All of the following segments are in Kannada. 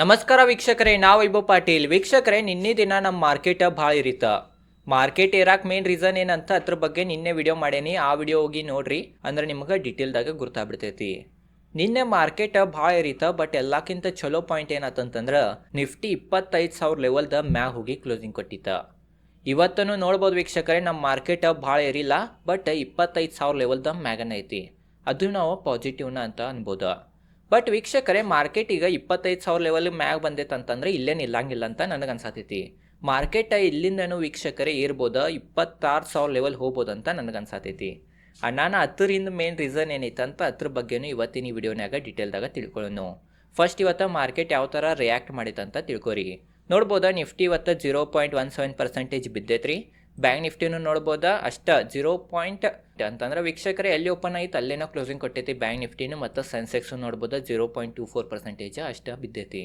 ನಮಸ್ಕಾರ ವೀಕ್ಷಕರೇ, ನಾವು ವೈಭವ್ ಪಾಟೀಲ್. ವೀಕ್ಷಕರೇ, ನಿನ್ನೆ ದಿನ ನಮ್ಮ ಮಾರ್ಕೆಟ್ ಭಾಳ ಇರಿತ. ಮಾರ್ಕೆಟ್ ಏರಾಕ್ ಮೇನ್ ರೀಸನ್ ಏನಂತ ಅದ್ರ ಬಗ್ಗೆ ನಿನ್ನೆ ವಿಡಿಯೋ ಮಾಡೇನಿ. ಆ ವಿಡಿಯೋ ಹೋಗಿ ನೋಡ್ರಿ, ಅಂದ್ರೆ ನಿಮ್ಗೆ ಡಿಟೇಲ್ದಾಗ ಗೊತ್ತಾಗ್ಬಿಡ್ತೈತಿ ನಿನ್ನೆ ಮಾರ್ಕೆಟ್ ಭಾಳ ಇರಿತ, ಬಟ್ ಎಲ್ಲಕ್ಕಿಂತ ಚಲೋ ಪಾಯಿಂಟ್ ಏನಾತಂತಂದ್ರೆ ನಿಫ್ಟಿ ಇಪ್ಪತ್ತೈದು ಸಾವಿರ ಲೆವೆಲ್ದ ಮ್ಯಾಗ ಹೋಗಿ ಕ್ಲೋಸಿಂಗ್ ಕೊಟ್ಟಿತ್ತ. ಇವತ್ತೂ ನೋಡ್ಬೋದು ವೀಕ್ಷಕರೇ ನಮ್ಮ ಮಾರ್ಕೆಟ್ ಭಾಳ ಇರಿಲ್ಲ ಬಟ್ ಇಪ್ಪತ್ತೈದು ಸಾವಿರ ಲೆವೆಲ್ದ ಮ್ಯಾಗನ ಐತಿ ಅದು ನಾವು ಪಾಸಿಟಿವ್ನ ಅಂತ ಅನ್ಬೋದು. ಬಟ್ ವೀಕ್ಷಕರೇ ಮಾರ್ಕೆಟ್ ಈಗ ಇಪ್ಪತ್ತೈದು ಸಾವಿರ ಲೆವೆಲ್ ಮ್ಯಾಗ ಬಂದೈತೆ ಅಂತಂದ್ರೆ ಇಲ್ಲೇ ನಿಲ್ಲಂಗಿಲ್ಲ ಅಂತ ನನಗೆ ಅನ್ಸತೈತಿ ಮಾರ್ಕೆಟ್ ಇಲ್ಲಿಂದನೂ ವೀಕ್ಷಕರೇ ಇರ್ಬೋದು ಇಪ್ಪತ್ತಾರು ಸಾವಿರ ಲೆವೆಲ್ ಹೋಗ್ಬೋದು ಅಂತ ನನಗೆ ಅನ್ಸತೈತಿ ನಾನು ಹತ್ತರಿಂದ ಮೇನ್ ರೀಸನ್ ಏನೈತೆ ಅಂತ ಅದ್ರ ಬಗ್ಗೆನೂ ಇವತ್ತಿನ ಈ ವಿಡಿಯೋನಾಗ ಡೀಟೇಲ್ದಾಗ ತಿಳ್ಕೊಳ್ಳೋಣ ಫಸ್ಟ್ ಇವತ್ತು ಮಾರ್ಕೆಟ್ ಯಾವ ಥರ ರಿಯಾಕ್ಟ್ ಮಾಡಿತಂತ ತಿಳ್ಕೊರಿ. ನೋಡ್ಬೋದಾ ನಿಫ್ಟಿ ಇವತ್ತು zero point one seven percentage ಬಿದ್ದೈತ್ರಿ. Bank ನಿಫ್ಟಿನೂ ನೋಡ್ಬೋದಾ? ಅಷ್ಟ ಜೀರೋ ಪಾಯಿಂಟ್ ಅಂತಂದ್ರೆ ವೀಕ್ಷಕರೇ, ಎಲ್ಲಿ ಓಪನ್ ಆಯ್ತು, ಅಲ್ಲೇನೋ ಕ್ಲೋಸಿಂಗ್ ಕೊಟ್ಟೈತಿ ಬ್ಯಾಂಕ್ ನಿಫ್ಟಿನು ಮತ್ತು Sensex ನೋಡ್ಬೋದಾ? Zero point two four percentage ಅಷ್ಟ ಬಿದ್ದೈತಿ.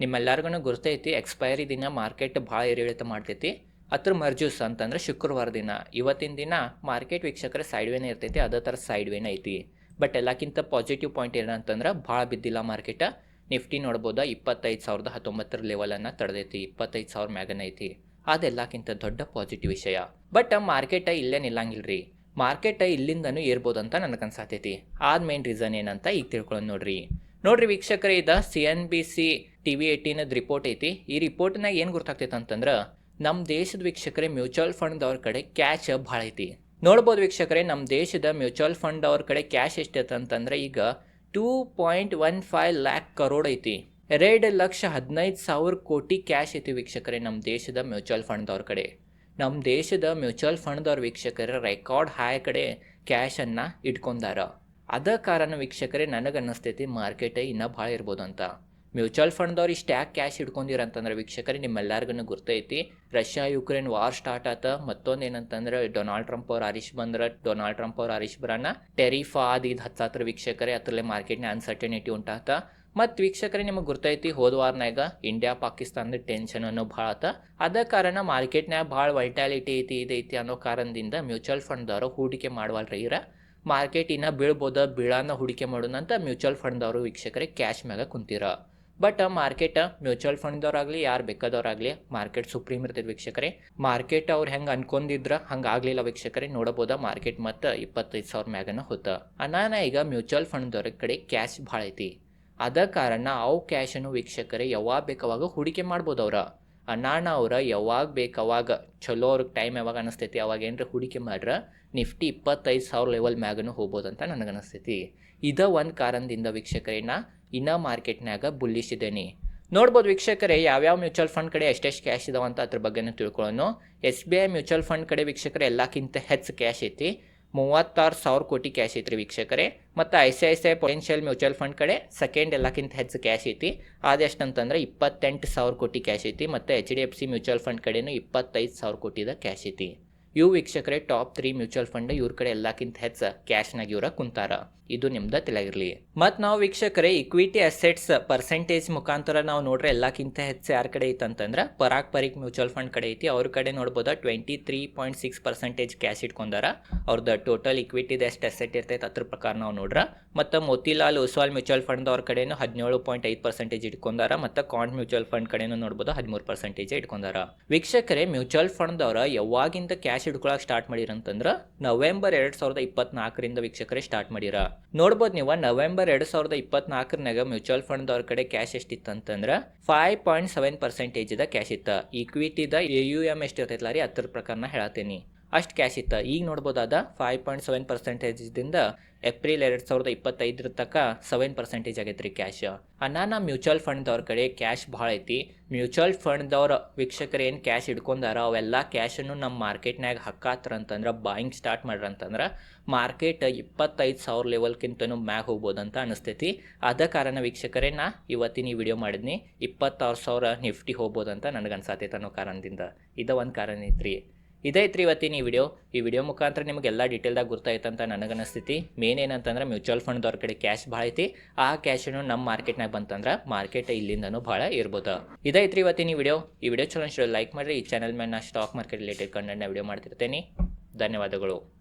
ನಿಮ್ಮೆಲ್ಲರಿಗೂ ಗುರ್ತೈತಿ ಎಕ್ಸ್ಪೈರಿ ದಿನ ಮಾರ್ಕೆಟ್ ಭಾಳ ಏರಿಳಿತ ಮಾಡ್ತೈತಿ. ಅದ್ರ ಮರ್ಜೂಸ್ ಅಂತಂದ್ರೆ ಶುಕ್ರವಾರ ದಿನ. ಇವತ್ತಿನ ದಿನ ಮಾರ್ಕೆಟ್ ವೀಕ್ಷಕರ ಸೈಡ್ ವೇನೇ ಇರ್ತೈತಿ, ಅದೇ ಥರ ಸೈಡ್ ವೇನೇ ಐತಿ. ಬಟ್ ಎಲ್ಲಕ್ಕಿಂತ ಪಾಸಿಟಿವ್ ಪಾಯಿಂಟ್ ಏನಂತಂದ್ರೆ ಭಾಳ ಬಿದ್ದಿಲ್ಲ ಮಾರ್ಕೆಟ ನಿಫ್ಟಿ ನೋಡ್ಬೋದಾ? ಇಪ್ಪತ್ತೈದು ಸಾವಿರದ ಹತ್ತೊಂಬತ್ತರ ಲೆವೆಲನ್ನು ತಡೆದೈತಿ, ಇಪ್ಪತ್ತೈದು ಸಾವಿರ ಮ್ಯಾಗನ ಐತಿ ಅದೆಲ್ಲಕ್ಕಿಂತ ದೊಡ್ಡ ಪಾಸಿಟಿವ್ ವಿಷಯ. ಬಟ್ ಮಾರ್ಕೆಟ ಇಲ್ಲೇ ನಿಲ್ಲಂಗಿಲ್ರಿ ಮಾರ್ಕೆಟ್ ಇಲ್ಲಿಂದನು ಇರ್ಬೋದು ಅಂತ ನನಗೆ ಅನ್ಸಾತೈತಿ ಆದ ಮೇನ್ ರೀಸನ್ ಏನಂತ ಈಗ ತಿಳ್ಕೊಳ್ಳೋದು ನೋಡ್ರಿ. ನೋಡ್ರಿ ವೀಕ್ಷಕರೇ, ಇದ C N B C T V ಏಯ್ಟೀನದ report ಐತಿ. ಈ ರಿಪೋರ್ಟ್ನಾಗ ಏನು ಗೊತ್ತಾಗ್ತೈತೆ ಅಂತಂದ್ರೆ ನಮ್ಮ ದೇಶದ ವೀಕ್ಷಕರೇ ಮ್ಯೂಚುವಲ್ ಫಂಡ್ ಅವ್ರ ಕಡೆ ಕ್ಯಾಶ್ ಭಾಳ ಐತಿ. ನೋಡ್ಬೋದು ವೀಕ್ಷಕರೇ ನಮ್ಮ ದೇಶದ ಮ್ಯೂಚುವಲ್ ಫಂಡ್ ಅವ್ರ ಕಡೆ ಕ್ಯಾಶ್ ಎಷ್ಟೈತೆ ಅಂತಂದ್ರೆ ಈಗ two point one five lakh crore ಐತಿ. ಎರಡು ಲಕ್ಷ ಹದಿನೈದು ಸಾವಿರ ಕೋಟಿ ಕ್ಯಾಶ್ ಐತಿ ವೀಕ್ಷಕರೇ ನಮ್ಮ ದೇಶದ ಮ್ಯೂಚುವಲ್ ಫಂಡ್ದವ್ರ ಕಡೆ. ನಮ್ಮ ದೇಶದ ಮ್ಯೂಚುವಲ್ ಫಂಡ್ದವ್ರ ವೀಕ್ಷಕರ ರೆಕಾರ್ಡ್ ಹಾಯ್ ಕಡೆ ಕ್ಯಾಶನ್ನು ಇಟ್ಕೊಂಡಾರ. ಅದ ಕಾರಣ ವೀಕ್ಷಕರೇ ನನಗೆ ಅನ್ನಿಸ್ತೈತಿ ಮಾರ್ಕೆಟೇ ಇನ್ನೂ ಭಾಳ ಇರ್ಬೋದು ಅಂತ. ಮ್ಯೂಚುವಲ್ ಫಂಡ್ದವ್ರು ಇಷ್ಟು ಯಾಕೆ ಕ್ಯಾಶ್ ಇಟ್ಕೊಂಡಿರಂತಂದ್ರೆ ವೀಕ್ಷಕರೇ ನಿಮ್ಮೆಲ್ಲರಿಗೂ ಗುರ್ತೈತಿ. ರಷ್ಯಾ, ಯುಕ್ರೇನ್ ವಾರ್ ಸ್ಟಾರ್ಟ್ ಆತ. ಮತ್ತೊಂದು ಏನಂತಂದ್ರೆ ಡೊನಾಲ್ಡ್ ಟ್ರಂಪ್ ಅವ್ರು ಆರಿಶ್ ಬಂದ್ರೆ ಡೊನಾಲ್ಡ್ ಟ್ರಂಪ್ ಅವ್ರು ಆರಿಶ್ ಬರನ್ನ ಟೆರಿಫಾ ಅದು ಇದು ಹತ್ತಾತ್ರ ವೀಕ್ಷಕರೇ ಅದರಲ್ಲೇ ಮಾರ್ಕೆಟ್ನ ಅನ್ಸರ್ಟನಿಟಿ ಉಂಟಾತ. ಮತ್ತು ವೀಕ್ಷಕರೇ, ನಿಮಗೆ ಗೊತ್ತೈತಿ ಹೋದ ವಾರನಾಗ ಇಂಡಿಯಾ ಪಾಕಿಸ್ತಾನದ ಟೆನ್ಷನ್ ಅನ್ನೋ ಭಾಳ ಆತ. ಅದ ಕಾರಣ ಮಾರ್ಕೆಟ್ನಾಗ ಭಾಳ ವೈಟಾಲಿಟಿ ಐತಿ ಇದೈತಿ ಅನ್ನೋ ಕಾರಣದಿಂದ ಮ್ಯೂಚುವಲ್ ಫಂಡ್ದವರು ಹೂಡಿಕೆ ಮಾಡುವಲ್ರಿ ಇರ ಮಾರ್ಕೆಟ್ ಇನ್ನ ಬೀಳ್ಬೋದ, ಬೀಳಾನ ಹೂಡಿಕೆ ಮಾಡೋಣ ಅಂತ ಮ್ಯೂಚುವಲ್ ಫಂಡ್ದವರು ವೀಕ್ಷಕರೇ ಕ್ಯಾಶ್ ಮ್ಯಾಗ ಕುಂತೀರ. ಬಟ್ ಮಾರ್ಕೆಟ್ ಮ್ಯೂಚುವಲ್ ಫಂಡ್ದವ್ರಾಗಲಿ ಯಾರು ಬೇಕಾದವ್ರಾಗಲಿ ಮಾರ್ಕೆಟ್ ಸುಪ್ರೀಮ್ ಇರ್ತದೆ ವೀಕ್ಷಕರೇ. ಮಾರ್ಕೆಟ್ ಅವ್ರು ಹೆಂಗೆ ಅನ್ಕೊಂಡಿದ್ರ, ಹಂಗೆ ಆಗಲಿಲ್ಲ ವೀಕ್ಷಕರೇ, ನೋಡಬೋದ ಮಾರ್ಕೆಟ್ ಮತ್ತು ಇಪ್ಪತ್ತೈದು ಸಾವಿರ ಮ್ಯಾಗನ ಹೋತ ಅನಾನ ಈಗ ಮ್ಯೂಚುವಲ್ ಫಂಡ್ದವ್ರ ಕಡೆ ಕ್ಯಾಶ್ ಭಾಳ ಐತಿ. ಅದ ಕಾರಣ ಅವು ಕ್ಯಾಶನ್ನು ವೀಕ್ಷಕರೇ ಯಾವಾಗ ಬೇಕಾವಾಗ ಹೂಡಿಕೆ ಮಾಡ್ಬೋದು ಅವ್ರ ಅನಾಣ ಅವ್ರ ಯಾವಾಗ ಬೇಕು ಚಲೋ ಅವ್ರಿಗೆ ಟೈಮ್ ಯಾವಾಗ ಅನಿಸ್ತೈತಿ, ಅವಾಗ ಏನರ ಹೂಡಿಕೆ ಮಾಡ್ರ, ನಿಫ್ಟಿ ಇಪ್ಪತ್ತೈದು ಸಾವಿರ ಲೆವೆಲ್ ಮ್ಯಾಗನು ಹೋಗ್ಬೋದು ಅಂತ ನನಗೆ ಅನಿಸ್ತೈತಿ ಇದ ಒಂದು ಕಾರಣದಿಂದ ವೀಕ್ಷಕರೇನ ಇನ್ನೂ ಮಾರ್ಕೆಟ್ನಾಗ ಬುಲ್ಲಿಶ್ ಇದ್ದೇನೆ ನೋಡ್ಬೋದು ವೀಕ್ಷಕರೇ, ಯಾವ್ಯಾವ ಮ್ಯೂಚುವಲ್ ಫಂಡ್ ಕಡೆ ಎಷ್ಟೆಷ್ಟು ಕ್ಯಾಶ್ ಇದಾವಂತ ಅದ್ರ ಬಗ್ಗೆನೂ ತಿಳ್ಕೊಳ್ಳೋಣ S B I mutual fund ಕಡೆ ವೀಕ್ಷಕರೇ, ಎಲ್ಲಕ್ಕಿಂತ ಹೆಚ್ಚು ಕ್ಯಾಶ್ ಐತಿ. ಮೂವತ್ತಾರು ಸಾವಿರ ಕೋಟಿ ಕ್ಯಾಶ್ ಐತ್ರಿ ವೀಕ್ಷಕರೇ. ಮತ್ತು I C I C I potential mutual fund ಕಡೆ ಸೆಕೆಂಡ್ ಎಲ್ಲಕ್ಕಿಂತ ಹೆಚ್ಚು ಕ್ಯಾಶ್ ಐತಿ. ಆದಷ್ಟು ಅಂತಂದ್ರೆ ಇಪ್ಪತ್ತೆಂಟು ಸಾವಿರ ಕೋಟಿ ಕ್ಯಾಶ್ ಐತಿ. ಮತ್ತು H D F C mutual fund ಕಡೆನೂ ಇಪ್ಪತ್ತೈದು ಸಾವಿರ ಕೋಟಿದ ಕ್ಯಾಶ್ ಐತಿ. ಇವು ವೀಕ್ಷಕರೇ, ಟಾಪ್ ತ್ರೀ ಮ್ಯೂಚುವಲ್ ಫಂಡ್ ಇವ್ರ ಕಡೆ ಎಲ್ಲಕ್ಕಿಂತ ಹೆಚ್ಚು ಕ್ಯಾಶ್ನಾಗ ಇವ್ರ ಕುಂತಾರ. ಇದು ನಿಮ್ದು ತಿಳಿಯಿರಲಿ ಮತ್ತು ನಾವು ವೀಕ್ಷಕರೇ ಇಕ್ವಿಟಿ ಅಸೆಟ್ಸ್ ಪರ್ಸೆಂಟೇಜ್ ಮುಖಾಂತರ ನಾವು ನೋಡ್ರೆ ಎಲ್ಲಕ್ಕಿಂತ ಹೆಚ್ಚು ಯಾರ ಕಡೆ ಐತೆ ಅಂತಂದ್ರೆ ಪರಾಕ್ ಪರೀಕ್ ಮ್ಯೂಚುವಲ್ ಫಂಡ್ ಕಡೆ ಐತಿ. ಅವ್ರ ಕಡೆ ನೋಡ್ಬೋದ twenty three point six percentage cash ಇಟ್ಕೊಂಡಾರ ಅವ್ರದ್ದು ಟೋಟಲ್ ಇಕ್ವಿಟಿದ ಎಷ್ಟು ಅಸೆಟ್ ಇರ್ತೈತೆ ಅದ್ರ ಪ್ರಕಾರ ನಾವು ನೋಡ್ರ. ಮತ್ತು ಮೋತಿಲಾಲ್ ಒಸ್ವಾಲ್ ಮ್ಯೂಚುವಲ್ ಫಂಡ್ ಅವ್ರ ಕಡೆನೂ ಹದಿನೇಳು ಪಾಯಿಂಟ್ ಐದು ಪರ್ಸೆಂಟೇಜ್ ಇಟ್ಕೊಂಡಾರ. ಮತ್ತು ಕಾಂಟ್ ಮ್ಯೂಚುವಲ್ ಫಂಡ್ ಕಡೆನೂ ನೋಡ್ಬೋದು ಹದಿಮೂರು ಪರ್ಸೆಂಟೇಜ್ ಇಟ್ಕೊಂಡಾರ. ವೀಕ್ಷಕರೇ, ಮ್ಯೂಚುವಲ್ ಫಂಡ್ದವ್ರ ಯಾವಾಗಿಂದ ಕ್ಯಾಶ್ ಇಟ್ಕೊಳಕ್ಕೆ ಸ್ಟಾರ್ಟ್ ಮಾಡಿರಂತಂದ್ರೆ ನವೆಂಬರ್ ಎರಡು ಸಾವಿರದ ಇಪ್ಪತ್ನಾಲ್ಕರಿಂದ ವೀಕ್ಷಕರೇ ಸ್ಟಾರ್ಟ್ ಮಾಡಿರ. ನೋಡ್ಬೋದು ನೀವು ನವೆಂಬರ್ ಎರಡು ಸಾವಿರದ ಇಪ್ಪತ್ನಾಲ್ಕರನಾಗ ಮ್ಯೂಚುವಲ್ ಫಂಡ್ ಅವ್ರ ಕಡೆ ಕ್ಯಾಶ್ ಎಷ್ಟಿತ್ತು ಅಂತಂದ್ರೆ five point seven percentage cash ಇತ್ತ. ಈಕ್ವಿಟಿದ ಎ ಯು ಎಂ ಎಷ್ಟು ಇರ್ತೈತಲ್ಲ ರೀ ಅದ್ರ ಪ್ರಕಾರನ ಹೇಳತ್ತೀನಿ ಅಷ್ಟು ಕ್ಯಾಶ್ ಇತ್ತು. ಈಗ ನೋಡ್ಬೋದಾದ ಫೈವ್ ಪಾಯಿಂಟ್ ಸೆವೆನ್ ಪರ್ಸೆಂಟೇಜ್ದಿಂದ ಏಪ್ರಿಲ್ ಎರಡು ಸಾವಿರದ ಇಪ್ಪತ್ತೈದರ ತನಕ ಸೆವೆನ್ ಪರ್ಸೆಂಟೇಜ್ ಆಗೈತೆ ರೀ ಕ್ಯಾಶ್ ನಾನು ಮ್ಯೂಚುವಲ್ ಫಂಡ್ದವ್ರ ಕಡೆ ಕ್ಯಾಶ್ ಭಾಳ ಐತಿ. ಮ್ಯೂಚುವಲ್ ಫಂಡ್ದವ್ರ ವೀಕ್ಷಕರು ಏನು ಕ್ಯಾಶ್ ಇಟ್ಕೊಂಡಾರ ಅವೆಲ್ಲ ಕ್ಯಾಶನ್ನು ನಮ್ಮ ಮಾರ್ಕೆಟ್ನಾಗ ಹಕ್ಕಾತ್ರ ಅಂತಂದ್ರೆ ಬಾಯಿಂಗ್ ಸ್ಟಾರ್ಟ್ ಮಾಡ್ರ ಅಂತಂದ್ರೆ ಮಾರ್ಕೆಟ್ ಇಪ್ಪತ್ತೈದು ಸಾವಿರ ಲೆವೆಲ್ಕಿಂತನೂ ಮ್ಯಾಗ ಹೋಗ್ಬೋದಂತ ಅನಿಸ್ತೈತಿ. ಅದ ಕಾರಣ ವೀಕ್ಷಕರೇ, ನಾ ಇವತ್ತಿನ ಈ ವಿಡಿಯೋ ಮಾಡಿದ್ನಿ. ಇಪ್ಪತ್ತಾರು ಸಾವಿರ ನಿಫ್ಟಿ ಹೋಗ್ಬೋದಂತ ನನಗೆ ಅನ್ಸಾತೈತೆ ಅನ್ನೋ ಕಾರಣದಿಂದ. ಇದ ಒಂದು ಕಾರಣ ಐತ್ರಿ. ಇದೈತ್ರಿ ಇವತ್ತಿನ ಈ ವಿಡಿಯೋ. ಈ ವಿಡಿಯೋ ಮುಖಾಂತರ ನಿಮಗೆಲ್ಲ ಡೀಟೇಲ್ದಾಗ ಗೊತ್ತಾಯ್ತು ಅಂತ ನನಗೆ ಅನಿಸ್ತೈತಿ ಮೇನ್ ಏನಂತಂದ್ರೆ ಮ್ಯೂಚುವಲ್ ಫಂಡ್ದವ್ರ ಕಡೆ ಕ್ಯಾಶ್ ಭಾಳ ಐತಿ. ಆ ಕ್ಯಾಶನ್ನು ನಮ್ಮ ಮಾರ್ಕೆಟ್ನಾಗ ಬಂತಂದ್ರೆ ಮಾರ್ಕೆಟ್ ಇಲ್ಲಿಂದನೂ ಭಾಳ ಇರ್ಬೋದು. ಇದೈತ್ರಿ ಇವತ್ತಿನ ಈ ವಿಡಿಯೋ. ಈ ವಿಡಿಯೋ ಚಲೋ ಲೈಕ್ ಮಾಡಿರಿ. ಈ ಚಾನಲ್ ಮೇಲೆ ನಾ ಸ್ಟಾಕ್ ಮಾರ್ಕೆಟ್ ರಿಲೇಟೆಡ್ ಕಂಟೆಂಟ್ನ ವಿಡಿಯೋ ಮಾಡ್ತಿರ್ತೇನೆ. ಧನ್ಯವಾದಗಳು.